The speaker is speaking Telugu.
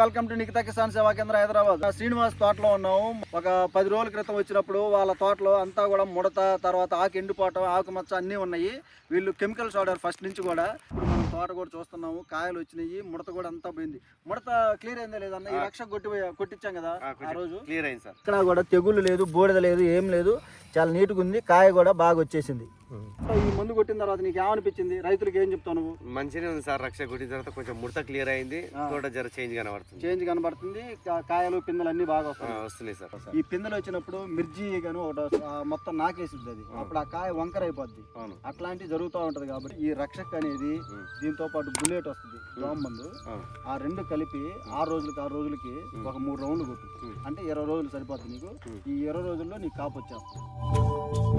వెల్కమ్ టు నిఖితా కిసాన్ సేవా కేంద్ర హైదరాబాద్. శ్రీనివాస్ తోటలో ఉన్నాము ఒక పది రోజుల క్రితం వచ్చినప్పుడు వాళ్ళ తోటలో అంతా కూడా ముడత తర్వాత ఆకు ఎండిపోవటం ఆకు మచ్చ అన్నీ ఉన్నాయి. వీళ్ళు కెమికల్స్ వాడారు ఫస్ట్ నుంచి కూడా. ఇప్పుడు మనం తోట కూడా చూస్తున్నాము. కాయలు వచ్చినాయి ముడత కూడా అంతా పోయింది. ముడత క్లియర్ అయిందా లేదన్న ఈ రక్ష కొట్టి కొట్టించాం కదా ఆ రోజు. క్లియర్ అయింది సార్. ఇక్కడ కూడా తెగుళ్ళు లేదు బూడిద లేదు ఏం లేదు. చాలా నీట్గా ఉంది. కాయ కూడా బాగా వచ్చేసింది. ఈ మందు కొట్టిన తర్వాత నీకు ఏమనిపించింది రైతులకు ఏం చెప్తావు నువ్వు? మంచిగానే ఉంది సార్ రక్ష కొట్టిన తర్వాత కొంచెం ముడత క్లియర్ అయింది. తోట జర చేంజ్ కనబడుతుంది. చేంజ్ కనబడుతుంది. కాయలు పిందెలు అన్ని బాగా వస్తాయి. వస్తున్నాయి సార్. ఈ పిందెలు వచ్చినప్పుడు మిర్చి గాను ఒకటి మొత్తం నాకేసిద్ది అది. అప్పుడు ఆ కాయ వంకర అయిపోద్ది అట్లాంటివి జరుగుతూ ఉంటది కాబట్టి ఈ రక్షక్ అనేది. దీంతో పాటు బుల్లెట్ వస్తుంది దోమ మందు. ఆ. రెండు కలిపి ఆరు రోజులకి ఆరు రోజులకి ఒక మూడు రౌండ్లు కొట్టు. అంటే ఇరవై రోజులు సరిపోతుంది నీకు. ఈ ఇరవై రోజుల్లో నీకు కాపు వచ్చేస్తుంది.